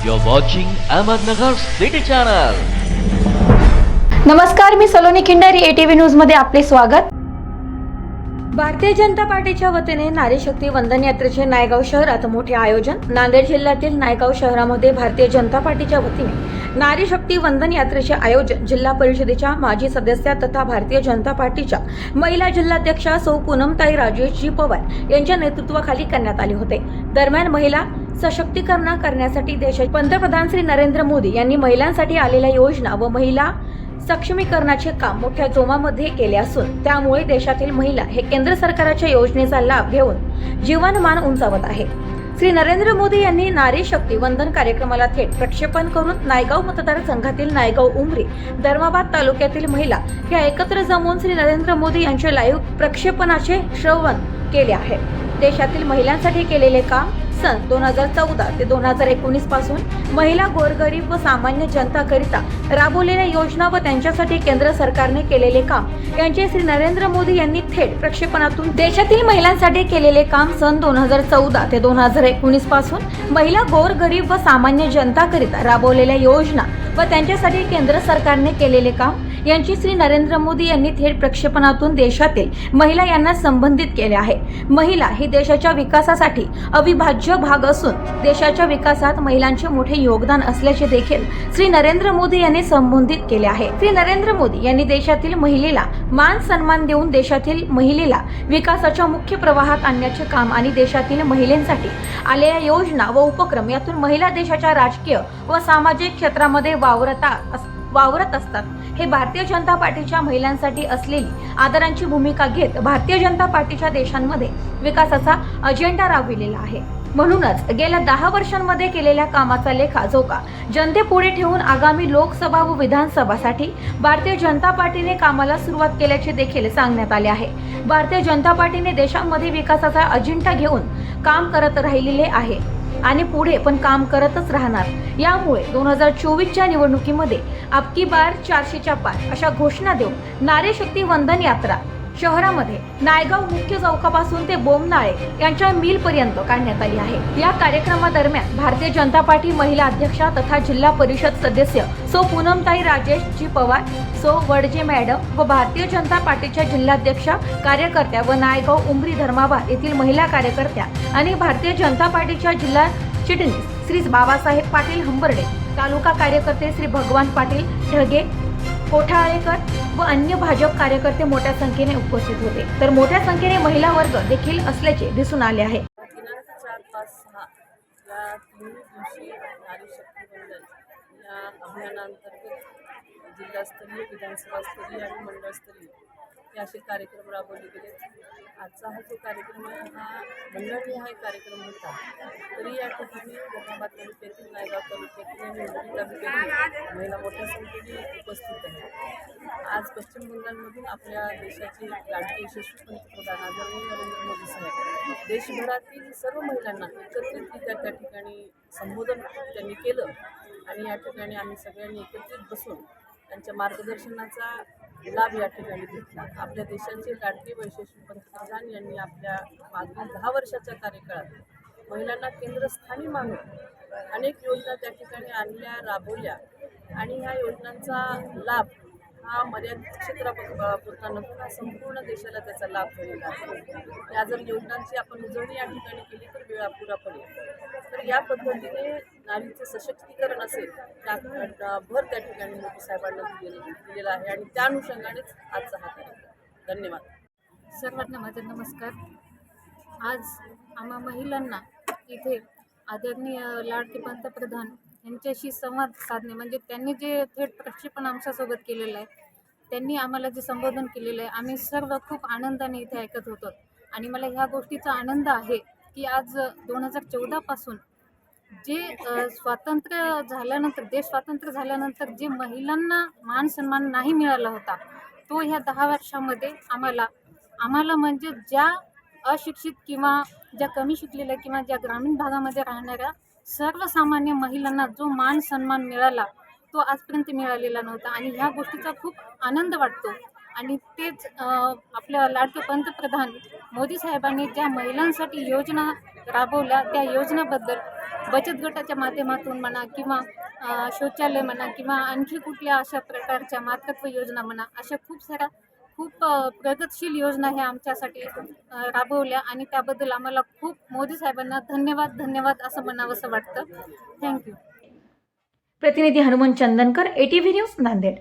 You're watching Ahmednagar City Channel. नमस्कार मी Saloni Khindari ATV न्यूजमध्ये आपले स्वागत भारतीय जनता पार्टीच्या वतीने नारी शक्ती वंदन यात्रेचे नायगाव शहरात मोठे आयोजन नांदेड जिल्ह्यातील नायगाव शहरामध्ये भारतीय जनता पार्टीच्या वतीने नारी शक्ती वंदन यात्रेचे आयोजन जिल्हा परिषदेच्या माजी सदस्या तथा भारतीय जनता पार्टीच्या महिला जिल्हाध्यक्षा सौ पूनमताई राजेशजी पवार यांच्या नेतृत्वाखाली करण्यात आले होते दरम्यान महिला सशक्तीकरण करण्यासाठी देशाचे पंतप्रधान श्री नरेंद्र मोदी यांनी महिलांसाठी आलेल्या योजना व महिला सक्षमीकरणाचे काम मोठ्या जोमामध्ये केले असून त्यामुळे देशातील महिला हे केंद्र सरकारच्या योजनेचा लाभ घेऊन जीवनमान उंचावत आहे. श्री नरेंद्र मोदी यांनी नारी शक्ती वंदन कार्यक्रमाला थेट प्रक्षेपण करून नायगाव मतदारसंघातील नायगाव उमरी धर्माबाद तालुक्यातील महिला या एकत्र जमून श्री नरेंद्र मोदी यांचे लाईव्ह प्रक्षेपणाचे श्रवण केले आहे. देशातील महिलांसाठी केलेले काम सन दोन हजार चौदा ते दोन हजार एकोणीसपासून महिला गोरगरीब व सामान्य जनताकरिता राबवलेल्या योजना व त्यांच्यासाठी केंद्र सरकारने केलेले काम. यांचे श्री नरेंद्र मोदी यांनी थेट प्रक्षेपणातून देशातील महिलांसाठी केलेले काम सन दोन हजार चौदा ते दोन हजार एकोणीसपासून महिला गोरगरीब व सामान्य जनताकरिता राबवलेल्या योजना व त्यांच्यासाठी केंद्र सरकारने केलेले काम यांची श्री नरेंद्र मोदी यांनी थेट प्रक्षेपणातून देशातील महिला यांना संबंधित केले आहे. महिला ही देशाच्या विकासासाठी अविभाज्य भाग असून देशाच्या विकासात महिलांचे मोठे योगदान असल्याचे देखील श्री नरेंद्र मोदी यांनी संबोधित केले आहे. श्री नरेंद्र मोदी यांनी देशातील महिलेला मान सन्मान देऊन देशातील महिलेला विकासाच्या मुख्य प्रवाहात आणण्याचे काम आणि देशातील महिलेसाठी आलेल्या योजना व उपक्रम यातून महिला देशाच्या राजकीय व सामाजिक क्षेत्रामध्ये वावरता अस- वावरत असतात. हे भारतीय जनता पार्टीच्या महिलांसाठी असलेली आदरांची भूमिका घेत भारतीय जनता पार्टीच्या देशांमध्ये विकासाचा अजेंडा राबविलेला आहे. म्हणूनच गेल्या दहा वर्षांमध्ये केलेल्या कामाचा लेखाजोखा जनतेपुढे ठेवून आगामी लोकसभा व विधानसभासाठी भारतीय जनता पार्टीने कामाला सुरुवात केल्याचे देखील सांगण्यात आले आहे. भारतीय जनता पार्टीने देशामध्ये विकासाचा अजिंठा घेऊन काम करत राहिलेले आहे. आणि पुढे पण काम करतच राहणार. यामुळे दोन हजार चोवीसच्या निवडणुकीमध्ये आपकी बार चारशेच्या पार. अशा घोषणा देऊन नारी शक्ती वंदन यात्रा शहरामध्ये नायगाव मुख्य चौकापासून ते बोमनाळे यांच्या मिल पर्यंत काढण्यात आली आहे. या कार्यक्रमादरम्यान भारतीय जनता पार्टी महिला अध्यक्षा तथा जिल्हा परिषद सदस्य सो पूनमताई राजेश जी पवार सो वडजे मॅडम व भारतीय जनता पार्टीच्या जिल्हाध्यक्षा कार्यकर्त्या व नायगाव उमरी धर्माबाद येथील महिला कार्यकर्त्या आणि भारतीय जनता पार्टीच्या जिल्हा चिटणीस श्री बाबासाहेब पाटील हंबर्डे तालुका कार्यकर्ते श्री भगवान पाटील ढगे कोठाळेकर व अन्य भाजप कार्यकर्ते मोठ्या संख्येने उपस्थित होते. तर मोठ्या संख्येने महिला वर्ग देखील असल्याचे दिसून आले आहे. या अभियानांतर्गत जिल्हास्तरीय विधानसभास्तरीय आणि मंडळस्तरीय हे असे कार्यक्रम राबवले गेले आजचा हा जो कार्यक्रम आहे हा मंडळनिहाय कार्यक्रम होता. तरी या ठिकाणी धर्माबाद तालुक्यातील नायगाव तालुक्यातील आणि उमरी तालुक्यातील महिला मोठ्या संख्येने उपस्थित आहेत. आज पश्चिम बंगालमधून आपल्या देशाचे लाडके यशस्वी पंतप्रधान आदरणीय नरेंद्र मोदी साहेब देशभरातील सर्व महिलांना एकत्रितरित्या त्या ठिकाणी संबोधन त्यांनी केलं आणि या ठिकाणी आम्ही सगळ्यांनी एकत्रित बसून त्यांच्या मार्गदर्शनाचा लाभ या ठिकाणी घेतला. आपल्या देशाचे लाडके वैशिष्ट्य पंतप्रधान यांनी आपल्या मागील दहा वर्षाच्या कार्यकाळात महिलांना केंद्रस्थानी मानून अनेक योजना त्या ठिकाणी आणल्या राबवल्या. आणि ह्या योजनांचा लाभ हा मर्यादित क्षेत्रापुरता नसून हा संपूर्ण देशाला त्याचा लाभ झालेला आहे. या जर योजनांची आपण उजळणी या ठिकाणी केली तर वेळ अपुरा पडेल. तर या पद्धतीने नारीचं सशक्तीकरण असेल त्या भर त्या ठिकाणी मोदी साहेबांना दिलेला आहे. आणि त्या अनुषंगानेच आजचा हा कार्यक्रम. धन्यवाद. सर्वांना माझा नमस्कार. आज आम्हा महिलांना इथे आदरणीय लाडके पंतप्रधान यांच्याशी संवाद साधणे म्हणजे त्यांनी जे थेट प्रक्षेपण आमच्यासोबत केलेलं आहे त्यांनी आम्हाला जे संबोधन केलेलं आहे आम्ही सर्व खूप आनंदाने इथे ऐकत होतो. आणि मला ह्या गोष्टीचा आनंद आहे की आज दोन हजार चौदापासून जे स्वातंत्र्य झाल्यानंतर देश स्वातंत्र्य झाल्यानंतर जे महिलांना मान सन्मान नाही मिळाला होता तो ह्या दहा वर्षामध्ये आम्हाला आम्हाला म्हणजे ज्या अशिक्षित किंवा ज्या कमी शिकलेल्या किंवा ज्या ग्रामीण भागामध्ये राहणाऱ्या सर्वसामान्य महिलांना जो मान सन्मान मिळाला तो आजपर्यंत मिळालेला नव्हता. आणि ह्या गोष्टीचा खूप आनंद वाटतो. आणि तेच आपल्या लाडके पंतप्रधान मोदी साहेबांनी ज्या महिलांसाठी योजना राबवल्या त्या योजनाबद्दल बचत गटाच्या माध्यमातून म्हणा किंवा शौचालय म्हणा किंवा आणखी कुठल्या अशा प्रकारच्या मातृत्व योजना म्हणा अशा खूप साऱ्या खूप प्रगतशील योजना ह्या आमच्यासाठी राबवल्या आणि त्याबद्दल आम्हाला खूप मोदी साहेबांना धन्यवाद धन्यवाद असं म्हणावंसं वाटतं. Thank you. प्रतिनिधी हनुमान चंदनकर एटीव्ही न्यूज नांदेड.